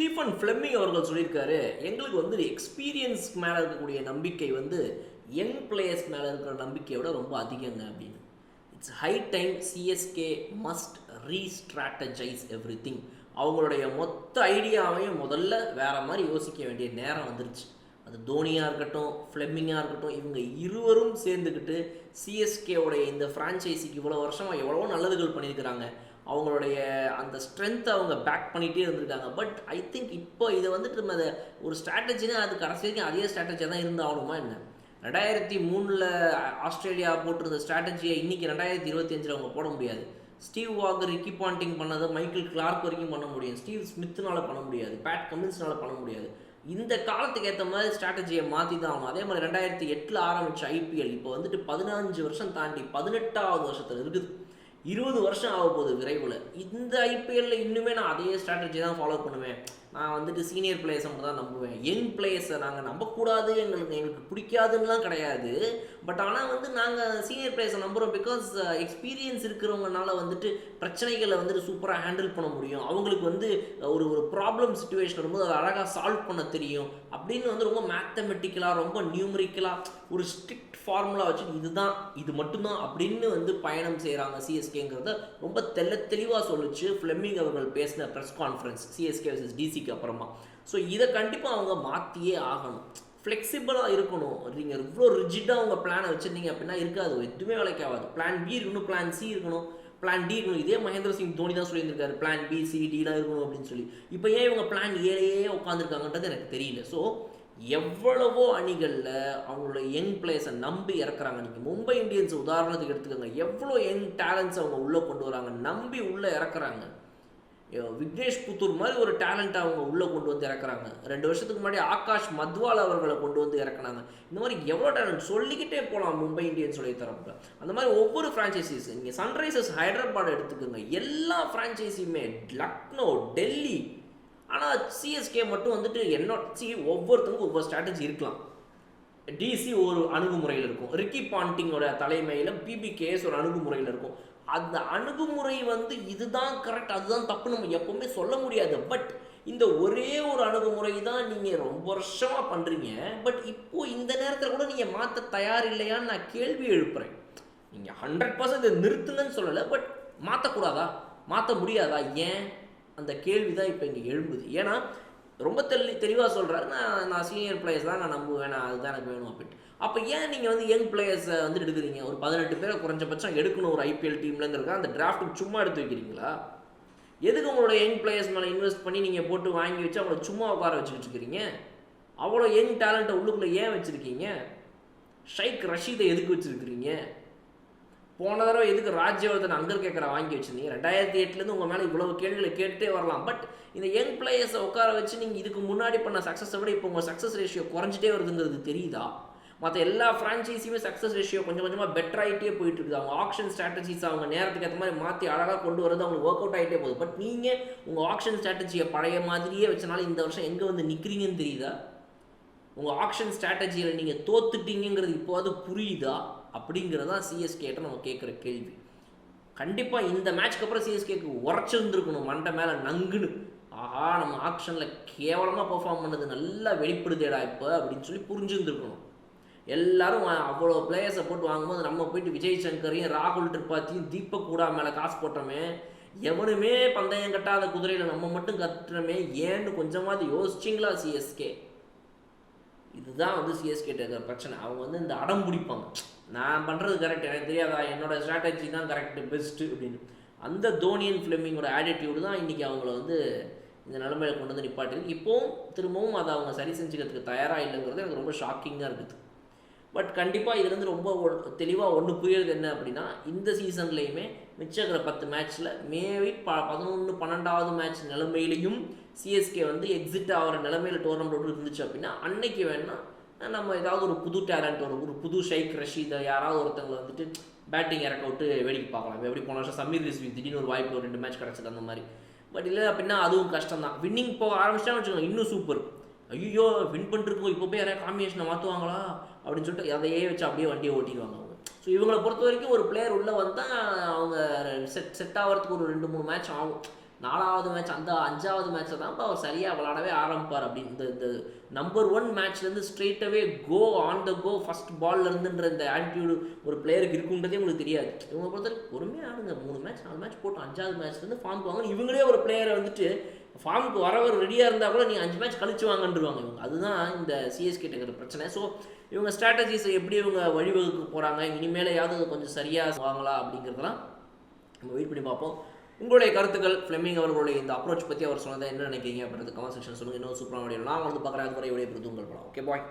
Stephen Fleming அவர்கள் சொல்லியிருக்காரு எங்களுக்கு வந்து எக்ஸ்பீரியன்ஸ் மேலே இருக்கக்கூடிய நம்பிக்கை வந்து யங் பிளேயர்ஸ் மேலே இருக்கிற நம்பிக்கையோட ரொம்ப அதிகங்க அப்படின்னு. It's high time CSK must restrategise everything அவங்களுடைய மொத்த ஐடியாவையும் முதல்ல வேறு மாதிரி யோசிக்க வேண்டிய நேரம் வந்துருச்சு. அது தோனியாக இருக்கட்டும் ஃப்ளெமிங்காக இருக்கட்டும் இவங்க இருவரும் சேர்ந்துக்கிட்டு சிஎஸ்கேவுடைய இந்த ஃப்ரான்ச்சைஸிக்கு இவ்வளோ வருஷமாக எவ்வளவோ நல்லதுகள் பண்ணியிருக்கிறாங்க. அவங்களுடைய அந்த ஸ்ட்ரென்த்தை அவங்க பேக் பண்ணிகிட்டே இருந்திருக்காங்க. பட் ஐ திங்க் இப்போ இதை வந்துட்டு நம்ம அதை ஒரு ஸ்ட்ராட்டஜினா அது கடைசி வரைக்கும் அதே ஸ்ட்ராட்டஜியாக தான் இருந்து ஆகணுமா என்ன? ரெண்டாயிரத்தி மூணில் ஆஸ்திரேலியா போட்டிருந்த ஸ்ட்ராட்டஜியை இன்னைக்கு ரெண்டாயிரத்தி இருபத்தி அஞ்சில் அவங்க போட முடியாது. ஸ்டீவ் வாக்கர் ரிக்கி பாண்டிங் பண்ணதை மைக்கேல் கிளார்க் வரைக்கும் பண்ண முடியும். ஸ்டீவ் ஸ்மித்னால் பண்ண முடியாது. பேட் கமின்ஸ்னால் பண்ண முடியாது. இந்த காலத்துக்கு ஏற்ற மாதிரி ஸ்ட்ராட்டஜியை மாற்றி தான் ஆகணும். அதே மாதிரி ரெண்டாயிரத்தி எட்டில் ஆரம்பித்த ஐபிஎல் இப்போ வந்துட்டு பதினஞ்சு வருஷம் தாண்டி பதினெட்டாவது வருஷத்தில் இருக்குது. இருபது வருஷம் ஆக போகுது விரைவில். இந்த ஐபிஎல்ல இன்னுமே நான் அதே ஸ்ட்ராட்டஜி தான் ஃபாலோ பண்ணுவேன். நான் வந்துட்டு சீனியர் பிளேயர்ஸை மட்டும் தான் நம்புவேன். யங் பிளேயர்ஸை நாங்கள் நம்பக்கூடாது எங்களுக்கு எங்களுக்கு பிடிக்காதுன்னுலாம் கிடையாது. பட் ஆனால் வந்து நாங்கள் சீனியர் பிளேயர்ஸை நம்புகிறோம் பிகாஸ் எக்ஸ்பீரியன்ஸ் இருக்கிறவங்கனால வந்துட்டு பிரச்சனைகளை வந்துட்டு சூப்பராக ஹேண்டில் பண்ண முடியும். அவங்களுக்கு வந்து ஒரு ஒரு ப்ராப்ளம் சுச்சுவேஷன் வரும்போது அதை அழகாக சால்வ் பண்ண தெரியும். அப்படின்னு வந்து ரொம்ப மேத்தமெட்டிக்கலாக ரொம்ப நியூமரிக்கலாக ஒரு ஸ்ட்ரிக்ட் ஃபார்முலா வச்சு இதுதான் இது மட்டும்தான் அப்படின்னு வந்து பயணம் செய்கிறாங்க சிஎஸ்கேங்கிறத ரொம்ப தெள்ள தெளிவாக சொல்லிச்சு. ஃப்ளெமிங் அவர்கள் பேசின ப்ரெஸ் கான்ஃபரன்ஸ் சிஎஸ்கே வர்சஸ் பிசிக்கு அப்புறமா. ஸோ இதை கண்டிப்பாக அவங்க மாற்றியே ஆகணும். ஃப்ளெக்சிபிளாக இருக்கணும். நீங்கள் இவ்வளோ ரிஜிட்டாக உங்கள் பிளானை வச்சுருந்தீங்க அப்படின்னா இருக்காது. எதுவுமே வேலைக்கு ஆகாது. பிளான் பி இருக்கணும் பிளான் சி இருக்கணும் பிளான் டி இருக்கணும். இதே மகேந்திர சிங் தோனி தான் சொல்லியிருந்திருக்காரு. பிளான் பி சி டிலாம் இருக்கணும் அப்படின்னு சொல்லி. இப்போ ஏன் இவங்க பிளான் ஏழையே உட்காந்துருக்காங்கன்றது எனக்கு தெரியல. ஸோ எவ்வளவோ அணிகளில் அவங்களோட யங் பிளேயர்ஸை நம்பி இறக்குறாங்க. நீங்கள் மும்பை இந்தியன்ஸ் உதாரணத்துக்கு எடுத்துக்கோங்க. எவ்வளோ யங் டேலண்ட்ஸ் அவங்க உள்ளே கொண்டு வராங்க. நம்பி உள்ளே இறக்குறாங்க. விக்னேஷ் புத்தூர் மாதிரி ஒரு டேலண்ட் அவங்க உள்ளே கொண்டு வந்து இறக்குறாங்க. ரெண்டு வருஷத்துக்கு முன்னாடி ஆகாஷ் மத்வால் அவர்களை கொண்டு வந்து இறக்குனாங்க. இந்த மாதிரி எவ்வளோ டேலண்ட் சொல்லிக்கிட்டே போகலாம் மும்பை இந்தியன்ஸுடைய தரப்பில். அந்த மாதிரி ஒவ்வொரு ஃப்ரான்ச்சைசிஸ் நீங்கள் சன்ரைசர்ஸ் ஹைதராபாத் எடுத்துக்கோங்க. எல்லா ஃப்ரான்ச்சைஸியுமே லக்னோ டெல்லி ஆனால் சிஎஸ்கே மட்டும் வந்துட்டு என்ன சி ஒவ்வொருத்தருக்கும் ஒவ்வொரு ஸ்ட்ராட்டஜி இருக்கலாம். டிசி ஒரு அணுகுமுறையில் இருக்கும். ரிக்கி பாண்டிங்கோட தலைமையில் பிபிகேஎஸ் ஒரு அணுகுமுறையில் இருக்கும். அந்த அணுகுமுறை வந்து இதுதான் கரெக்ட் அதுதான் தப்பு நம்ம எப்பவுமே சொல்ல முடியாது. பட் இந்த ஒரே ஒரு அணுகுமுறை தான் நீங்கள் ரொம்ப வருஷமாக பண்ணுறீங்க பட் இப்போ இந்த நேரத்தில் கூட நீங்கள் மாற்ற தயார் இல்லையான்னு நான் கேள்வி எழுப்புறேன். நீங்கள் ஹண்ட்ரட் பர்சன்ட் இதை நிறுத்துங்கன்னு சொல்லலை பட் மாற்றக்கூடாதா மாற்ற முடியாதா? ஏன்? அந்த கேள்வி தான் இப்போ இங்கே எழும்புது. ஏன்னா ரொம்ப தெளி தெளிவாக சொல்கிறாரு நான் நான் சீனியர் பிளேயர்ஸ் தான் நான் நம்புவேன் நான் அதுதான் எனக்கு வேணும் அப்படின்ட்டு. அப்போ ஏன் நீங்கள் வந்து யங் பிளேயர்ஸை வந்து எடுக்கிறீங்க? ஒரு பதினெட்டு பேரை குறைஞ்சபட்சம் எடுக்கணும் ஒரு ஐபிஎல் டீம்லங்கிறதுக்காக அந்த டிராஃப்ட்டுக்கு சும்மா எடுத்து வைக்கிறீங்களா? எதுக்கு உங்களோட யங் பிளேயர்ஸ் மேலே இன்வெஸ்ட் பண்ணி நீங்கள் போட்டு வாங்கி வச்சு அவங்கள சும்மா உட்கார வச்சுக்கிட்டு இருக்கிறீங்க? அவ்வளோ யங் டேலண்ட்டை உள்ளுக்குள்ளே ஏன் வச்சுருக்கீங்க? ஷைக் ரஷீதை எதுக்கு வச்சுருக்கிறீங்க? போன தடவை எதுக்கு ராஜ்யவர்தன் அங்கர் கேட்குற வாங்கி வச்சிருந்தீங்க? ரெண்டாயிரத்தி எட்டுலேருந்து உங்கள் மேலே இவ்வளவு கேள்விகளை கேட்டே வரலாம். பட் இந்த யங் பிளேயர்ஸை உட்கார வச்சு நீங்கள் இதுக்கு முன்னாடி பண்ண சக்ஸஸை விட இப்போ உங்கள் சக்ஸஸ் ரேஷியோ குறைஞ்சிட்டே வருதுங்கிறது தெரியுதா? மற்ற எல்லா ஃப்ரான்ச்சைஸியுமே சக்ஸஸ் ரேஷியோ கொஞ்சம் கொஞ்சமாக பெட்டர் ஆகிட்டே போயிட்டு இருக்குது அவங்க ஆக்ஷன் ஸ்ட்ராட்டஜிஸ் அவங்க நேரத்துக்கு ஏற்ற மாதிரி மாற்றி அழகாக கொண்டு வரது அவங்களுக்கு ஒர்க் அவுட் ஆகிட்டே போகுது. பட் நீங்கள் உங்கள் ஆக்ஷன் ஸ்ட்ராட்டஜியை பழைய மாதிரியே வச்சனால இந்த வருஷம் எங்கே வந்து நிற்கிறீங்கன்னு தெரியுதா? உங்கள் ஆக்ஷன் ஸ்ட்ராட்டஜியில் நீங்கள் தோத்துட்டீங்கிறது இப்போது புரியுதா? அப்படிங்கிறதான் சிஎஸ்கேட்ட நம்ம கேட்குற கேள்வி. கண்டிப்பாக இந்த மேட்ச்க்கு அப்புறம் சிஎஸ்கேக்கு உரைச்சிருந்துருக்கணும் மண்டை மேலே நங்குன்னு. ஆஹா நம்ம ஆக்ஷனில் கேவலமாக பெர்ஃபார்ம் பண்ணது நல்லா வெளிப்படுத்தேடா இப்போ அப்படின்னு சொல்லி புரிஞ்சுருந்துருக்கணும். எல்லாரும் அவ்வளோ பிளேயர்ஸை போட்டு வாங்கும்போது நம்ம போயிட்டு விஜய் சங்கரையும் ராகுல் திரிபாத்தியும் தீபக் கூடா மேலே காசு போட்டோமே எவனுமே பந்தயம் கட்டாத குதிரையில் நம்ம மட்டும் கட்டுறோமே ஏன்னு கொஞ்சமாவது யோசிச்சிங்களா சிஎஸ்கே இதுதான் வந்து சிஎஸ்கே இருக்கிற பிரச்சனை. அவங்க வந்து இந்த அடம் பிடிப்பாங்க. நான் பண்ணுறது கரெக்ட் எனக்கு தெரியாதா? என்னோட ஸ்ட்ராட்டஜி தான் கரெக்டு பெஸ்ட்டு அப்படின்னு. அந்த தோனியன் ஃபிலிமிங்கோட ஆட்டிடியூடு தான் இன்றைக்கி அவங்கள வந்து இந்த நிலைமையில கொண்டு வந்து நிப்பாட்டிருக்கு. இப்போவும் திரும்பவும் அதை அவங்க சரி செஞ்சுக்கிறதுக்கு தயாராக இல்லைங்கிறது எனக்கு ரொம்ப ஷாக்கிங்காக இருக்குது. பட் கண்டிப்பாக இதுலேருந்து ரொம்ப தெளிவாக ஒன்று புரியுறது என்ன அப்படின்னா இந்த சீசன்லேயுமே மிச்சம் பத்து மேட்ச்சில் மேபி ப பதினொன்று பன்னெண்டாவது மேட்ச் நிலைமையிலையும் சிஎஸ்கே வந்து எக்ஸிட் ஆகிற நிலைமையில் டோர்னமெண்ட் இருந்துச்சு அப்படின்னா அன்னைக்கு வேணால் நம்ம ஏதாவது ஒரு புது டேலண்ட் ஒரு ஒரு புது ஷைக் ரஷீதை யாராவது ஒருத்தவங்களை வந்துட்டு பேட்டிங் இறக்க விட்டு வேடிக்கை பார்க்கலாம். எப்படி போன வருஷம் சமீர் ரிஸ்வி திடீர்னு ஒரு வாய்ப்பு ஒரு ரெண்டு மேட்ச் கிடச்சது அந்த மாதிரி. பட் இல்லை அப்படின்னா அதுவும் கஷ்டம் தான் வின்னிங் போக ஆரம்பிச்சிட்டான்னு வச்சுக்கோங்க இன்னும் சூப்பர் ஐயோ வின் பண்ணிருக்கோம் இப்போ போய் யாராவது காம்பினேஷனை மாற்றுவாங்களா அப்படின்னு சொல்லிட்டு அதையே வச்சு அப்படியே வண்டியை ஓட்டிடுவாங்க அவங்க. ஸோ இவங்களை பொறுத்த வரைக்கும் ஒரு பிளேயர் உள்ளே வந்தால் அவங்க செட் செட் ஆகிறதுக்கு ஒரு ரெண்டு மூணு மேட்ச் ஆகும். நாலாவது மேட்ச் அந்த அஞ்சாவது மேட்ச்சில் தான் அவர் சரியாக விளாடவே ஆரம்பிப்பார் அப்படின்னு இந்த இந்த நம்பர் ஒன் மேட்ச்லேருந்து ஸ்ட்ரெயிட்டாகவே go on the go first பால்லேருந்துன்ற இந்த ஆட்டிடியூடு ஒரு பிளேயருக்கு இருக்குன்றதே உங்களுக்கு தெரியாது. இவங்க பொறுத்தவரைக்கும் பொறுமையாக ஆடுங்க. மூணு மேட்ச் நாலு மேட்ச் போட்டு அஞ்சாவது மேட்ச்லேருந்து ஃபார்ம் வாங்க இவங்களே ஒரு பிளேயரை வந்துட்டு ஃபார்முக்கு வரவர் ரெடியாக இருந்தால் கூட நீங்கள் அஞ்சு மேட்ச் கழிச்சு வாங்கன்றுவாங்க இவங்க. அதுதான் இந்த சிஎஸ்கே இருக்கிற பிரச்சனை. ஸோ இவங்க ஸ்ட்ராட்டஜிஸை எப்படி இவங்க வழிவகுக்க போகிறாங்க இனிமேலையாவது கொஞ்சம் சரியாக வாங்கலாம் அப்படிங்கிறதெல்லாம் நம்ம வெயிட் பண்ணி பார்ப்போம். உங்களுடைய கருத்துக்கள் ஃப்ளெமிங் அவர்களுடைய இந்த அப்ரோச் பற்றி அவர் சொன்னதை என்ன நினைக்கிறீங்க அப்படின்றது கமெண்ட் செக்ஷன் சொல்லுங்கள் இன்னும் சூப்பராக வீடியோ நான் வந்து பார்க்குறேன். அதுவரை விடைய உங்கள் படம் ஓகே பாய்